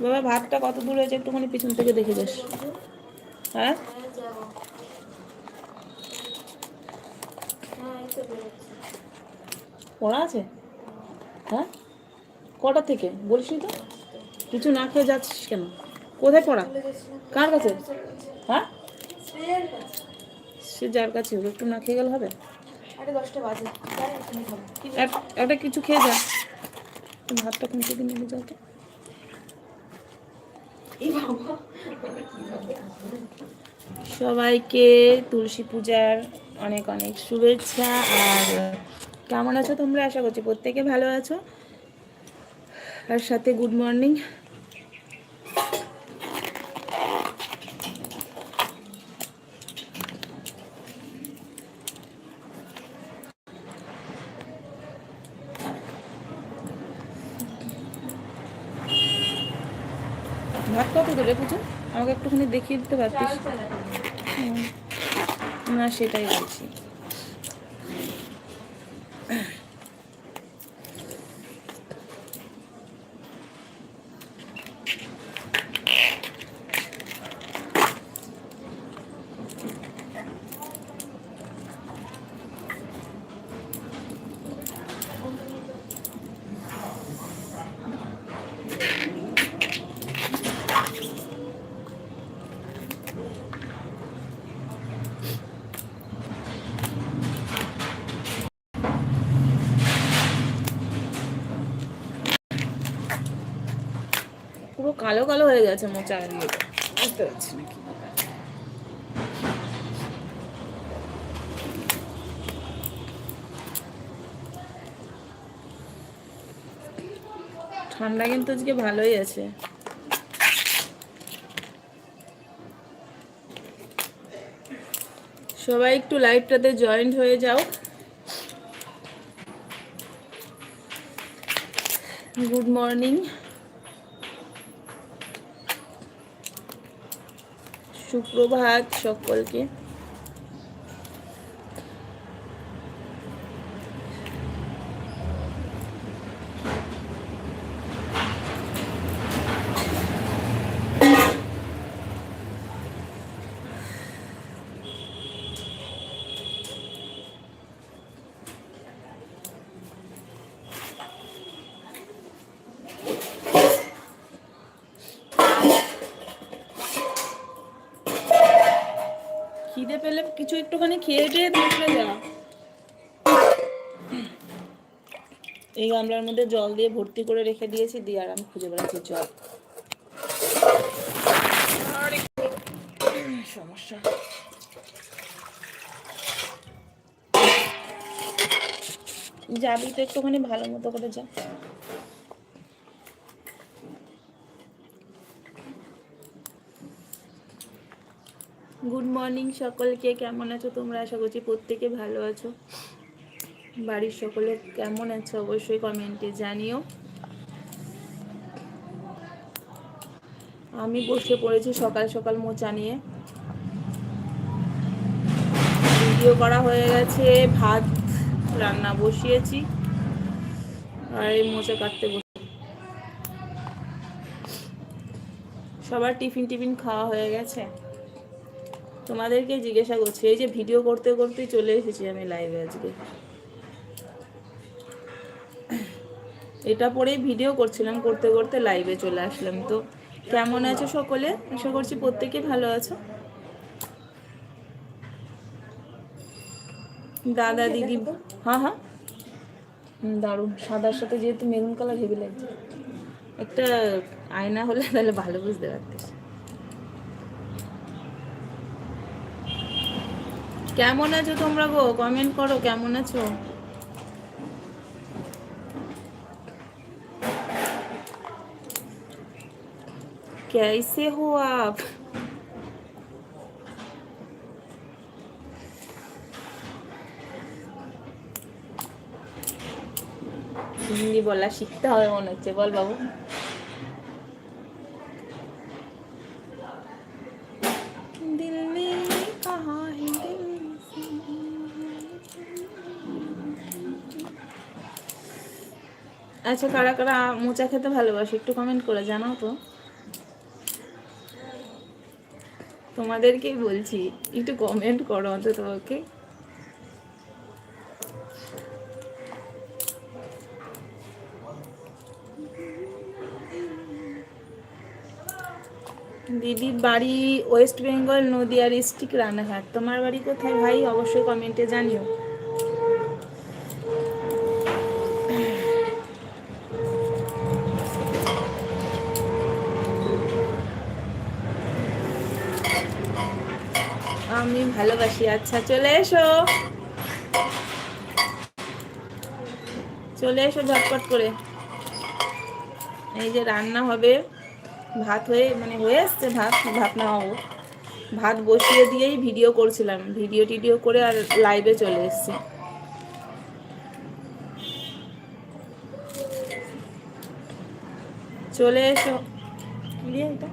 বাবা ভাতটা কত দূর হয়েছে একটুখানি পিছন থেকে দেখে যাস। হ্যাঁ? পড়া আছে? হ্যাঁ? কটা থেকে? বলিসনি তো? কিছু না খেয়ে যাচ্ছিস কেন? কোথায় পড়া? কার কাছে? হ্যাঁ? সে যার কাছে একটু না খেয়ে গেলে হবে? একটা কিছু খেয়ে যা। ভাতটা খুঁজে দিন নিয়ে যাও তো? সবাইকে তুলসী পূজার অনেক অনেক শুভেচ্ছা, আর, কেমন আছো তোমরা? আশা করছি প্রত্যেকে ভালো আছো। আর সাথে গুড মর্নিং ভাত কত দূরে পুজো আমাকে একটুখানি দেখিয়ে দিতে পারতিস। না সেটাই বলছি। কালো কালো হয়ে গেছে মোচা বুঝতে পারছি না ঠান্ডা কিন্তু আজকে ভালোই আছে। সবাই একটু লাইভটাতে জয়েন্ট হয়ে যাও। Good morning. সুপ্রভাত সকলকে। কিছু একটুখানি খেয়ে টেয়ে বসলে যা এই গামলার মধ্যে জল দিয়ে ভর্তি করে রেখে দিয়েছি, দিয়ে আর আমি খুঁজে বেড়াচ্ছি জল সমস্যা। যাবি তো একটুখানি ভালো মতো করে যা। গুড মর্নিং সকলকে, কেমন আছো তোমরা? আশা করছি প্রত্যেকে ভালো আছো। বাড়ির সকলে কেমন আছো? অবশ্যই কমেন্টে জানিও। আমি বসে পড়েছি সকাল সকাল মোচা নিয়ে। ভিডিও করা হয়ে গেছে, ভাত রান্না বসিয়েছি। আর এই মোচা কাটতে বসে। সবার টিফিন টিফিন খাওয়া হয়ে গেছে? তোমাদেরকে জিজ্ঞাসা করছি এই যে ভিডিও করতে করতেই চলে এসেছি আমি লাইভে আজকে। এটা পরেই ভিডিও করছিলাম করতে করতে লাইভে চলে আসলাম। তো কেমন আছো সকলে? আশা করছি প্রত্যেকে ভালো আছো। দাদা দিদি হ্যাঁ হ্যাঁ। দারুণ। সাদার সাথে যেহেতু মেরুন কালার হেভি লাগছে। একটা আয়না হলে তাহলে ভালো বুঝতে পারতিস কেমন আছো তোমরা গো কমেন্ট করো কেমন আছো कैसे हो आप হিন্দি বলা শিখতে হবে মনে হচ্ছে বল বাবু আচ্ছা কারা কারা মোচা খেতে ভালোবাসে একটু কমেন্ট করে জানাও তো। তোমাদেরকেই বলছি, একটু কমেন্ট করো অন্তত ওকে। দিদির বাড়ি West Bengal Nadia district Ranaghat তোমার বাড়ি কোথায়? ভাই, অবশ্যই কমেন্টে জানিও। আমি ভালোবাসি। আচ্ছা চলে এসো। চলে এসো ঝটপট করে। এই যে রান্না হবে, ভাত হয়ে মানে হয়ে আসছে ভাত ভাত না হব ভাত বসিয়ে দিয়েই ভিডিও করছিলাম। ভিডিও টিডিও করে আর লাইভে চলে এসেছি। চলে এসো। এটা?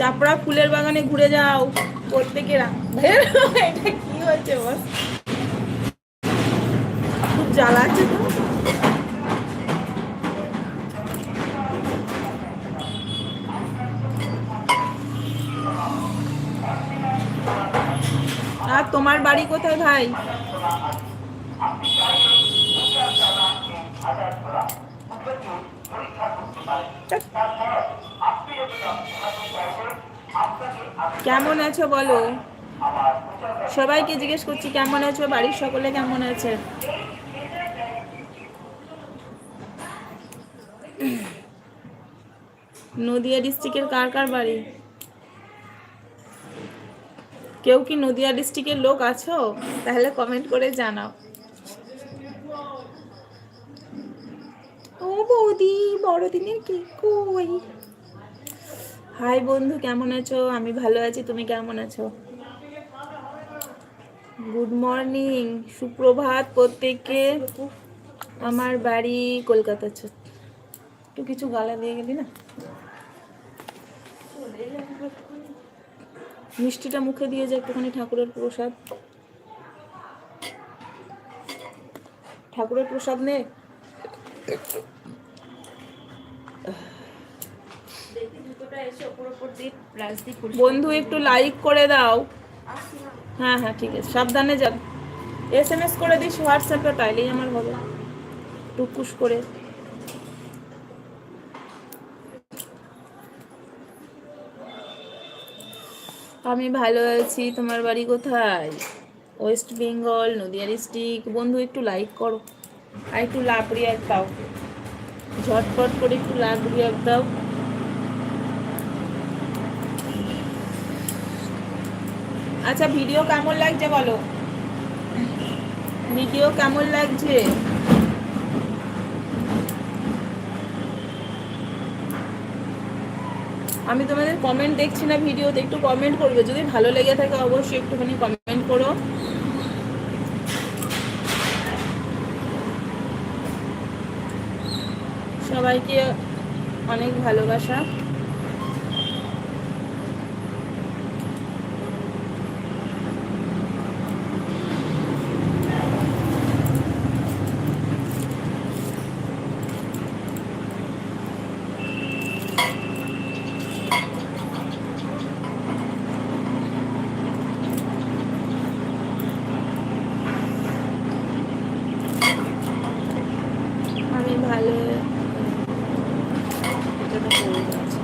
চাপড়া ফুলের বাগানে ঘুরে যাও। প্রত্যেকেরা। এটা কি হয়েছে বল? খুব জ্বালাচ্ছে তো। আর তোমার বাড়ি কোথায় ভাই? কেমন আছো বলো? সবাইকে জিজ্ঞেস করছি, কেমন আছো? বাড়ির সকলে কেমন আছে? নদিয়া ডিস্ট্রিক্টের কার কার বাড়ি? কেউ কি নদিয়া ডিস্ট্রিক্টের লোক আছো? তাহলে কমেন্ট করে জানাও। ও বৌদি, বড়দিনের কি কই? হাই বন্ধু, কেমন আছো? আমি ভালো আছি, তুমি কেমন আছো? গুড মর্নিং সুপ্রভাত প্রত্যেককে। আমার বাড়ি কলকাতা একটু কিছু গালা দিয়ে গেলি না? মিষ্টিটা মুখে দিয়ে যে, একটুখানি ঠাকুরের প্রসাদ। ঠাকুরের প্রসাদ নে। বন্ধু একটু লাইক করে দাও। হ্যাঁ হ্যাঁ ঠিক আছে সাবধানে যান এস এম এস করে দিস হোয়াটসঅ্যাপে তাইলেই আমার হবে। টুকুস করে। আমি ভালো আছি তোমার বাড়ি কোথায়? ওয়েস্ট বেঙ্গল নদিয়া ডিস্ট্রিক্ট বন্ধু একটু লাইক করো। আর একটু লাভ রিয়াক্ট দাও ঝটপট করে একটু লাভ রিয়াক্ট দাও। আচ্ছা ভিডিও কেমন লাগছে বলো? ভিডিও কেমন লাগছে? আমি তোমাদের কমেন্ট দেখছি না ভিডিওতে একটু কমেন্ট করবে। যদি ভালো লেগে থাকে, অবশ্যই একটুখানি কমেন্ট করো। সবাইকে অনেক ভালোবাসা আমি ভালো এটা তো পড়ে যাচ্ছে।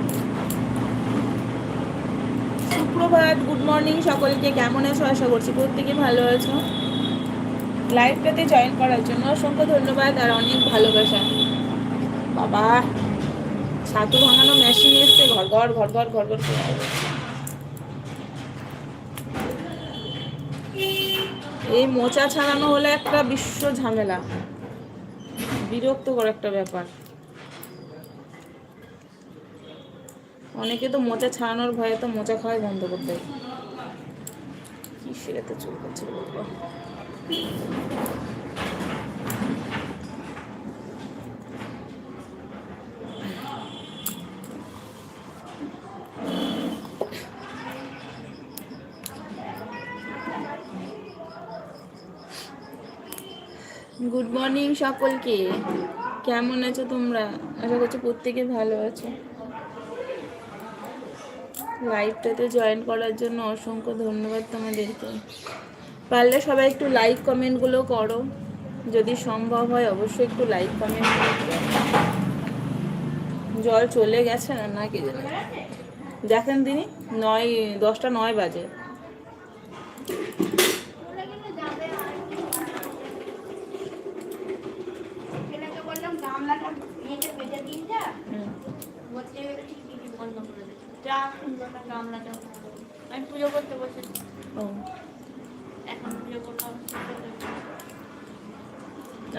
সুপ্রভাত গুড মর্নিং সকলকে কেমন আছো? আশা করছি প্রত্যেকে ভালো আছো। লাইভটাতে জয়েন করার জন্য অসংখ্য ধন্যবাদ আর অনেক ভালোবাসা। বাবা, ছাতু ভাঙানো মেশিন এসছে। ঘর ঘর ঘর ঘর ঘর ঘর এই মোচা ছাড়ানো হলে একটা বিশ্ব ঝামেলা। বিরক্তকর একটা ব্যাপার। অনেকে তো মোচা ছাড়ানোর ভয়ে তো মোচা খাওয়াই বন্ধ করতে সেটাতে চুল বাবা। গুড মর্নিং সকলকে। কেমন আছো তোমরা? আশা করছি প্রত্যেকে ভালো আছো। লাইভটাতে জয়েন করার জন্য অসংখ্য ধন্যবাদ তোমাদেরকে। পারলে সবাই একটু লাইক কমেন্টগুলো করো। যদি সম্ভব হয় অবশ্যই একটু লাইক কমেন্ট জল চলে গেছে না না কি জানে। দেখেন তিনি নয় দশটা নয় বাজে। বললাম গামলাটা নিচে পেটে দিন যা। বলছে ঠিক বন্ধ যা সুন্দর আমি পুজো করতে বসেছি ও। এখন পুজো করলাম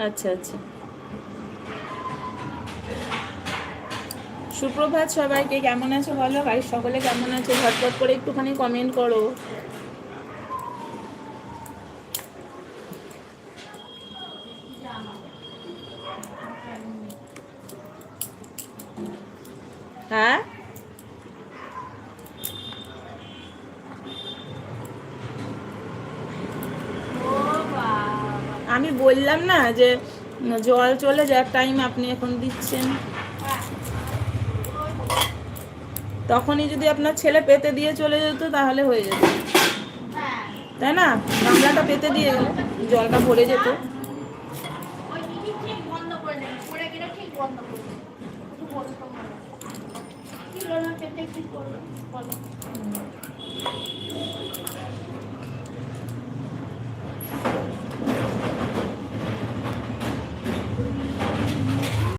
আচ্ছা আচ্ছা। সুপ্রভাত সবাইকে কেমন আছো বলো? বাড়ির সকলে কেমন আছে? ঝটপট করে একটুখানি কমেন্ট করো। হ্যাঁ ও বাবা আমি বললাম না যে জল চলে যাওয়ার টাইম আপনি এখন দিচ্ছেন। তখনই যদি আপনার ছেলে পেতে দিয়ে চলে যেত, তাহলে হয়ে যেত। তাই না? গামলাটা পেতে দিয়ে গেলে, জলটা ভরে যেত।